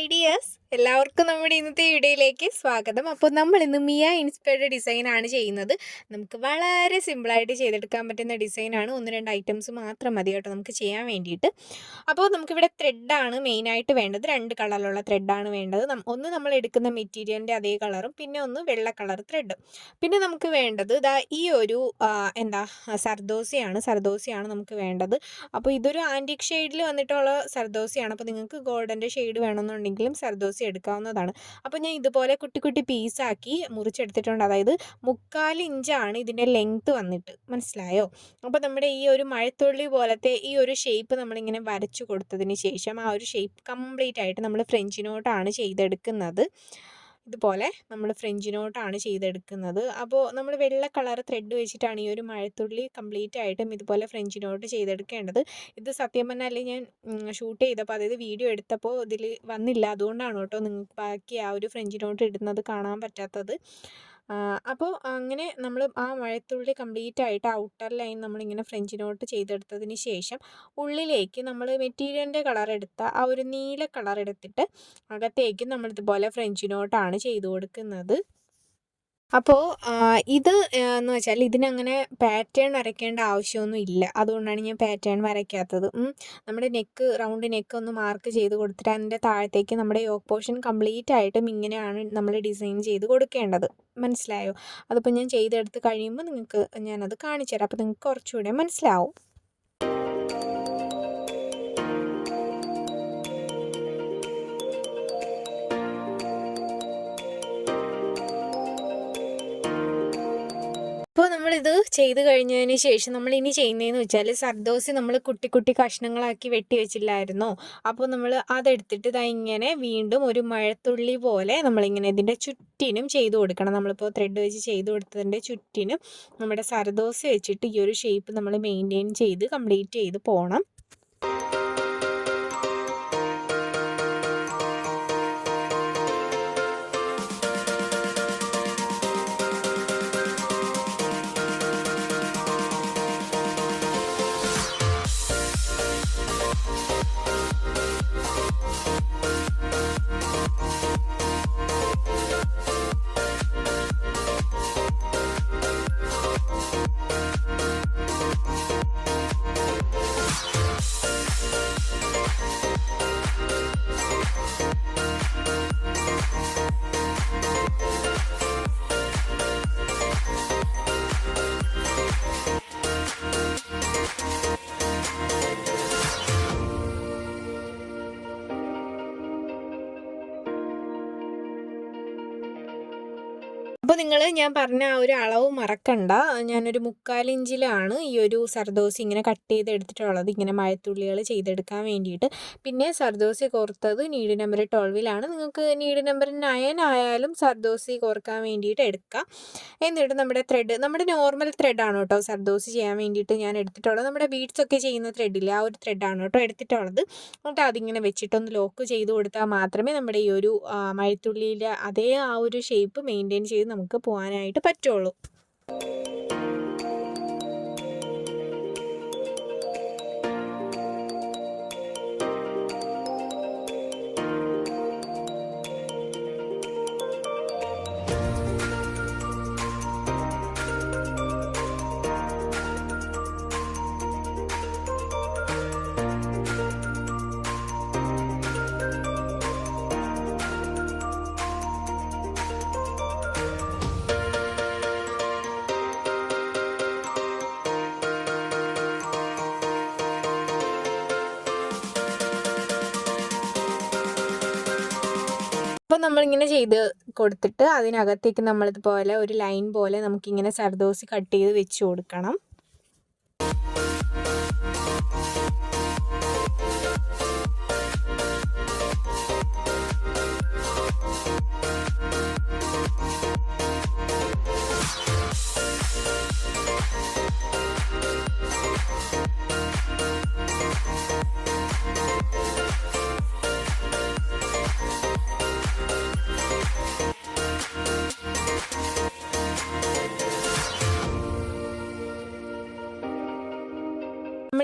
Hi dears എല്ലാവർക്കും നമ്മുടെ ഇന്നത്തെ വീഡിയോയിലേക്ക് സ്വാഗതം. അപ്പോൾ നമ്മൾ ഇന്ന് മിയ ഇൻസ്പയർഡ് ഡിസൈൻ ആണ് ചെയ്യുന്നത്. നമുക്ക് വളരെ സിമ്പിളായിട്ട് ചെയ്തെടുക്കാൻ പറ്റുന്ന ഡിസൈനാണ് ഒന്ന് രണ്ട് ഐറ്റംസ് മാത്രം മതി കേട്ടോ നമുക്ക് ചെയ്യാൻ വേണ്ടിയിട്ട്. അപ്പോൾ നമുക്കിവിടെ ത്രെഡാണ് മെയിനായിട്ട് വേണ്ടത്. രണ്ട് കളറിലുള്ള ത്രെഡാണ് വേണ്ടത്. ഒന്ന് നമ്മൾ എടുക്കുന്ന മെറ്റീരിയലിന്റെ അതേ കളറും പിന്നെ ഒന്ന് വെള്ള കളർ ത്രെഡും പിന്നെ നമുക്ക് വേണ്ടത് ഇതാ ഈ ഒരു എന്താ സർദോസിയാണ്. സർദോസിയാണ് നമുക്ക് വേണ്ടത്. അപ്പോൾ ഇതൊരു ആന്റിക് ഷെയ്ഡിൽ വന്നിട്ടുള്ള സർദോസിയാണ്. അപ്പോൾ നിങ്ങൾക്ക് ഗോൾഡന്റെ ഷെയ്ഡ് വേണമെന്നുണ്ടെങ്കിലും സർദോസി എടുക്കാവുന്നതാണ്. അപ്പോൾ ഞാൻ ഇതുപോലെ കുട്ടി കുട്ടി പീസാക്കി മുറിച്ചെടുത്തിട്ടുണ്ട്. അതായത് മുക്കാൽ ഇഞ്ചാണ് ഇതിന്റെ ലെങ്ത്ത് വന്നിട്ട്. മനസ്സിലായോ? അപ്പോൾ നമ്മുടെ ഈ ഒരു മഴത്തുള്ളി പോലത്തെ ഈ ഒരു ഷേപ്പ് നമ്മളിങ്ങനെ വരച്ചു കൊടുത്തതിന് ശേഷം ആ ഒരു ഷേപ്പ് കംപ്ലീറ്റ് ആയിട്ട് നമ്മൾ ഫ്രഞ്ച് നോട്ടാണ് ചെയ്തെടുക്കുന്നത്. ഇതുപോലെ നമ്മൾ ഫ്രഞ്ച് നോട്ടാണ് ചെയ്തെടുക്കുന്നത്. അപ്പോൾ നമ്മൾ വെള്ള കളർ ത്രെഡ് വെച്ചിട്ടാണ് ഈ ഒരു മഴത്തുള്ളി കംപ്ലീറ്റ് ആയിട്ടും ഇതുപോലെ ഫ്രഞ്ച് നോട്ട് ചെയ്തെടുക്കേണ്ടത്. ഇത് സത്യം പറഞ്ഞാൽ ഞാൻ ഷൂട്ട് ചെയ്തപ്പോൾ അതായത് വീഡിയോ എടുത്തപ്പോൾ ഇതിൽ വന്നില്ല. അതുകൊണ്ടാണ് കേട്ടോ നിങ്ങൾക്ക് ബാക്കി ആ ഒരു ഫ്രഞ്ച് നോട്ട് ഇടുന്നത് കാണാൻ പറ്റാത്തത്. അപ്പോൾ അങ്ങനെ നമ്മൾ ആ മഴത്തുള്ളി കംപ്ലീറ്റ് ആയിട്ട് ഔട്ടർ ലൈൻ നമ്മളിങ്ങനെ ഫ്രഞ്ച് നോട്ട് ചെയ്തെടുത്തതിന് ശേഷം ഉള്ളിലേക്ക് നമ്മൾ മെറ്റീരിയലിന്റെ കളർ എടുത്ത ആ ഒരു നീല കളർ എടുത്തിട്ട് അകത്തേക്ക് നമ്മൾ ഇതുപോലെ ഫ്രഞ്ച് നോട്ടാണ് ചെയ്തു കൊടുക്കുന്നത്. അപ്പോൾ ഇത് എന്ന് വെച്ചാൽ ഇതിനങ്ങനെ പാറ്റേൺ വരയ്ക്കേണ്ട ആവശ്യമൊന്നും ഇല്ല. അതുകൊണ്ടാണ് ഞാൻ പാറ്റേൺ വരയ്ക്കാത്തത്. നമ്മുടെ നെക്ക് റൗണ്ട് നെക്ക് ഒന്ന് മാർക്ക് ചെയ്ത് കൊടുത്തിട്ട് അതിന്റെ താഴത്തേക്ക് നമ്മുടെ യോക്ക് പോർഷൻ കംപ്ലീറ്റ് ആയിട്ടും ഇങ്ങനെയാണ് നമ്മൾ ഡിസൈൻ ചെയ്ത് കൊടുക്കേണ്ടത്. മനസ്സിലായോ? അതിപ്പോൾ ഞാൻ ചെയ്തെടുത്ത് കഴിയുമ്പോൾ നിങ്ങൾക്ക് ഞാനത് കാണിച്ചു തരാം അപ്പോൾ നിങ്ങൾക്ക് കുറച്ചുകൂടെ മനസ്സിലാവും. ചെയ്ത് കഴിഞ്ഞതിന് ശേഷം നമ്മൾ ഇനി ചെയ്യുന്നതെന്ന് വെച്ചാൽ സർദോസ് നമ്മൾ കുട്ടി കുട്ടി കഷ്ണങ്ങളാക്കി വെട്ടി വെച്ചില്ലായിരുന്നോ. അപ്പോൾ നമ്മൾ അതെടുത്തിട്ട് ഇതാ ഇങ്ങനെ വീണ്ടും ഒരു മഴത്തുള്ളി പോലെ നമ്മളിങ്ങനെ ഇതിന്റെ ചുറ്റിനും ചെയ്ത് കൊടുക്കണം. നമ്മളിപ്പോൾ ത്രെഡ് വെച്ച് ചെയ്ത് കൊടുത്തതിന്റെ ചുറ്റിനും നമ്മുടെ സർദോസ് വെച്ചിട്ട് ഈ ഒരു ഷേപ്പ് നമ്മൾ മെയിന്റെയിൻ ചെയ്ത് കംപ്ലീറ്റ് ചെയ്ത് പോകണം അപ്പോൾ നിങ്ങൾ ഞാൻ പറഞ്ഞ ആ ഒരു അളവ് മറക്കണ്ട. ഞാനൊരു മുക്കാലിഞ്ചിലാണ് ഈ ഒരു സർദോസി ഇങ്ങനെ കട്ട് ചെയ്ത് എടുത്തിട്ടുള്ളത് ഇങ്ങനെ മഴത്തുള്ളികൾ ചെയ്തെടുക്കാൻ വേണ്ടിയിട്ട്. പിന്നെ സർദോസി കോർത്തത് നീഡ് നമ്പർ ട്വൽവിലാണ് നിങ്ങൾക്ക് നീഡ് നമ്പർ നയൻ ആയാലും സർദോസി കോർക്കാൻ വേണ്ടിയിട്ട് എടുക്കാം. എന്നിട്ട് നമ്മുടെ ത്രെഡ് നമ്മുടെ നോർമൽ ത്രെഡാണ് കേട്ടോ സർദോസി ചെയ്യാൻ വേണ്ടിയിട്ട് ഞാൻ എടുത്തിട്ടുള്ളത്. നമ്മുടെ ബീഡ്സ് ഒക്കെ ചെയ്യുന്ന ത്രെഡില്ല ആ ഒരു ത്രെഡാണ് കേട്ടോ എടുത്തിട്ടുള്ളത്. എന്നിട്ട് അതിങ്ങനെ വെച്ചിട്ടൊന്ന് ലോക്ക് ചെയ്ത് കൊടുത്താൽ മാത്രമേ നമ്മുടെ ഈ ഒരു മഴത്തുള്ളിയിലെ അതേ ആ ഒരു ഷേപ്പ് മെയിന്റെയിൻ ചെയ്ത് നമുക്ക് പോകാനായിട്ട് പറ്റുള്ളൂ. അപ്പോൾ നമ്മളിങ്ങനെ ചെയ്ത് കൊടുത്തിട്ട് അതിനകത്തേക്ക് നമ്മളിതുപോലെ ഒരു ലൈൻ പോലെ നമുക്കിങ്ങനെ സർദോസി കട്ട് ചെയ്ത് വെച്ച് കൊടുക്കണം.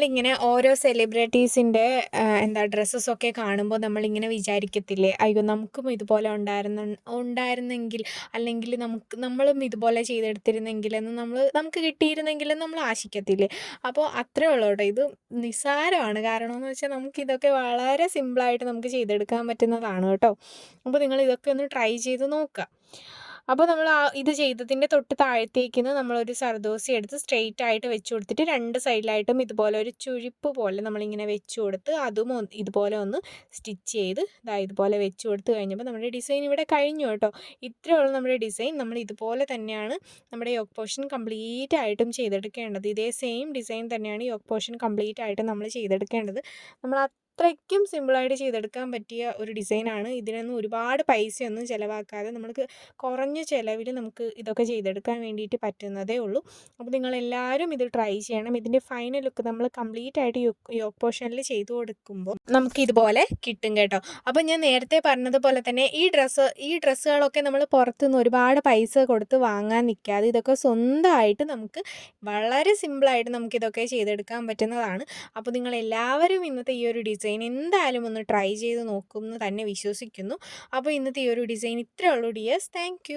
നമ്മളിങ്ങനെ ഓരോ സെലിബ്രിറ്റീസിന്റെ എന്താ ഡ്രസ്സസ് ഒക്കെ കാണുമ്പോൾ നമ്മളിങ്ങനെ വിചാരിക്കത്തില്ലേ? അയ്യോ നമുക്കും ഇതുപോലെ ഉണ്ടായിരുന്ന ഉണ്ടായിരുന്നെങ്കിൽ അല്ലെങ്കിൽ നമുക്ക് നമ്മളും ഇതുപോലെ ചെയ്തെടുത്തിരുന്നെങ്കിൽ എന്ന് നമ്മൾ നമുക്ക് കിട്ടിയിരുന്നെങ്കിൽ നമ്മൾ ആശിക്കത്തില്ലേ? അപ്പോൾ അത്രേ ഉള്ളൂ കേട്ടോ. ഇത് നിസ്സാരമാണ്. കാരണം എന്ന് വെച്ചാൽ നമുക്ക് ഇതൊക്കെ വളരെ സിമ്പിളായിട്ട് നമുക്ക് ചെയ്തെടുക്കാൻ പറ്റുന്നതാണ് കേട്ടോ. അപ്പോൾ നിങ്ങൾ ഇതൊക്കെ ഒന്ന് ട്രൈ ചെയ്ത് നോക്കുക. അപ്പോൾ നമ്മൾ ആ ഇത് ചെയ്തതിന്റെ തൊട്ട് താഴത്തേക്കിന്ന് നമ്മളൊരു സർദോസി എടുത്ത് സ്ട്രെയിറ്റ് ആയിട്ട് വെച്ച് കൊടുത്തിട്ട് രണ്ട് സൈഡിലായിട്ടും ഇതുപോലെ ഒരു ചുഴിപ്പ് പോലെ നമ്മളിങ്ങനെ വെച്ച് കൊടുത്ത് അതും ഇതുപോലെ ഒന്ന് സ്റ്റിച്ച് ചെയ്ത് ഇതാ ഇതുപോലെ വെച്ച് കൊടുത്ത് കഴിഞ്ഞപ്പോൾ നമ്മുടെ ഡിസൈൻ ഇവിടെ കഴിഞ്ഞു കേട്ടോ. ഇത്രയുള്ള നമ്മുടെ ഡിസൈൻ നമ്മൾ ഇതുപോലെ തന്നെയാണ് നമ്മുടെ യോക്ക് പോർഷൻ കംപ്ലീറ്റ് ആയിട്ടും ചെയ്തെടുക്കേണ്ടത്. ഇതേ സെയിം ഡിസൈൻ തന്നെയാണ് യോക്ക് പോർഷൻ കംപ്ലീറ്റ് ആയിട്ട് നമ്മൾ ചെയ്തെടുക്കേണ്ടത്. നമ്മൾ അത്രയ്ക്കും സിമ്പിളായിട്ട് ചെയ്തെടുക്കാൻ പറ്റിയ ഒരു ഡിസൈനാണ്. ഇതിനൊന്നും ഒരുപാട് പൈസയൊന്നും ചിലവാക്കാതെ നമുക്ക് കുറഞ്ഞ ചിലവിൽ നമുക്ക് ഇതൊക്കെ ചെയ്തെടുക്കാൻ വേണ്ടിയിട്ട് പറ്റുന്നതേ ഉള്ളൂ. അപ്പോൾ നിങ്ങളെല്ലാവരും ഇത് ട്രൈ ചെയ്യണം. ഇതിന്റെ ഫൈനൽ ലുക്ക് നമ്മൾ കംപ്ലീറ്റ് ആയിട്ട് യോക്ക് പോർഷനിൽ ചെയ്തു കൊടുക്കുമ്പോൾ നമുക്ക് ഇതുപോലെ കിട്ടും കേട്ടോ. അപ്പോൾ ഞാൻ നേരത്തെ പറഞ്ഞതുപോലെ തന്നെ ഈ ഡ്രസ്സ് ഈ ഡ്രസ്സുകളൊക്കെ നമ്മൾ പുറത്തുനിന്ന് ഒരുപാട് പൈസ കൊടുത്ത് വാങ്ങാൻ നിൽക്കാതെ ഇതൊക്കെ സ്വന്തമായിട്ട് നമുക്ക് വളരെ സിമ്പിളായിട്ട് നമുക്കിതൊക്കെ ചെയ്തെടുക്കാൻ പറ്റുന്നതാണ്. അപ്പോൾ നിങ്ങളെല്ലാവരും ഇന്നത്തെ ഈ ഒരു ഡിസൈൻ എന്തായാലും ഒന്ന് ട്രൈ ചെയ്ത് നോക്കുമെന്ന് തന്നെ വിശ്വസിക്കുന്നു. അപ്പോൾ ഇന്നത്തെ ഈ ഒരു ഡിസൈൻ ഇത്രയേ ഉള്ളൂ ഡിയേഴ്സ്. താങ്ക്